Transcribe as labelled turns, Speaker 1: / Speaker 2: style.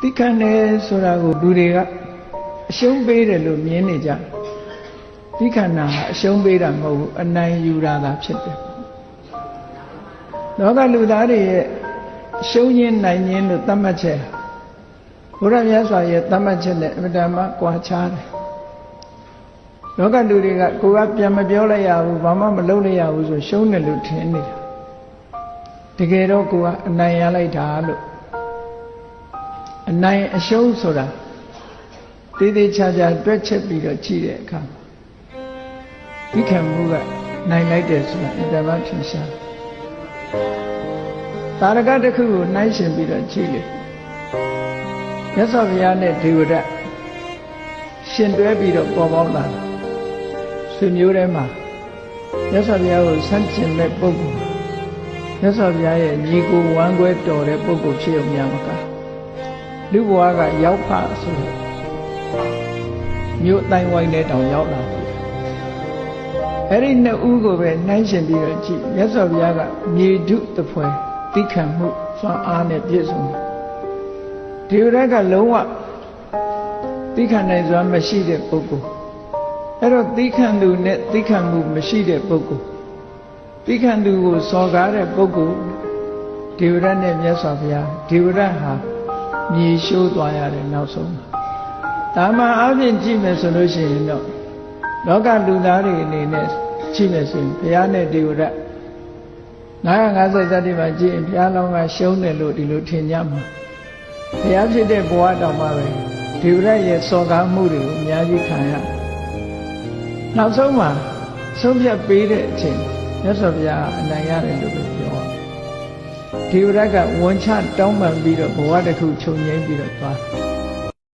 Speaker 1: တိခတ်တယ်ဆိုတာကိုလူတွေကအရှုံးပေးတယ်လို့မြင်နေကြတယ်တိခဏကအရှုံးပေးတာမဟုတ်ဘူးအနိုင်ယူတာသာဖြစ်တယ်လောကလူသားတွေရဲ့ရှုံးရင်းနိုင်ရင်းလို့သတ်မှတ်ချက်ဘုရားမြတ်စွာရဲ့သတ်မှတ်ချက်နဲ့အမြဲတမ်းကွာခြားတယ်လောကလူတွေကကိုကပြန်မပြောလိုက်ရဘူးဘာမှမလုပ်လိုက်ရဘူးဆိုရှုံးတယ်လို့ထင်နေတာတကယ်တော့ကိုကအနိုင်ရလိုက်တာလို့ အနိုင်အရှုံးဆိုတာသေးသေးချာချာတွက်ချက်ပြီးတော့ကြည့်တဲ့အခါဒီခံမှုကနိုင်လိုက်တယ်ဆိုတာအတ္တမထင်ရှားတာရကတစ်ခုကိုနှိုင်းရှင်ပြီးတော့ကြည့်လေမြတ်စွာဘုရားနဲ့ဒေဝဒရှင်တွဲပြီးတော့ပေါ်ပေါက်လာတယ်ဆွေမျိုးထဲမှာမြတ်စွာဘုရားကိုဆန့်ကျင်တဲ့ပုဂ္ဂိုလ်မြတ်စွာဘုရားရဲ့ညီကိုဝမ်းကွဲတော်တဲ့ပုဂ္ဂိုလ်ဖြစ်ုံများမက လူဘဝကရောက်ဖဆိုတော့မြို့တိုင်းဝိုင်းတဲ့တောင်ရောက်လာတယ်အဲ့ဒီနှစ်ဦးကိုပဲနှိုင်းရှင်ပြီးတော့ကြည့်မြတ်စွာဘုရားကမြေဓုတဖွဲတိခံမှုစွမ်းအားနဲ့ပြည့်စုံတယ်ဒီရက်ကလုံးဝတိခံနိုင်စွမ်းမရှိတဲ့ပုဂ္ဂိုလ်အဲ့တော့တိခံသူနဲ့တိခံမှုမရှိတဲ့ပုဂ္ဂိုလ်တိခံသူကိုစော်ကားတဲ့ပုဂ္ဂိုလ်ဒီဝရနဲ့မြတ်စွာဘုရားဒီဝရဟာ မြေရှိုးသွားရတယ်နောက်ဆုံးဒါမှအပြင်ကြည့်မယ်ဆိုလို့ရှိရင်တော့လောကလူသားတွေအနေနဲ့ကြည့်မယ်ဆိုရင်ဘုရားနဲ့ဒီဝရ950ဇတိမှာကြည့်ရင်ဘုရားလောင်းကရှုံးတယ်လို့ဒီလိုထင်ကြမှာဘုရားဖြစ်တဲ့ဘဝတောင်မှပဲဒီဝရရဲ့စော်ကားမှုတွေကိုအများကြီးခံရတယ်နောက်ဆုံးမှာဆုံးဖြတ်ပေးတဲ့အချိန်မြတ်စွာဘုရားအနိုင်ရတယ်လို့ပဲပြောတယ် ဒီဝရကဝန်ချတောင်းပန်ပြီးတော့ဘဝတစ်ခုခြုံငိမ့်ပြီးတော့သွားတယ်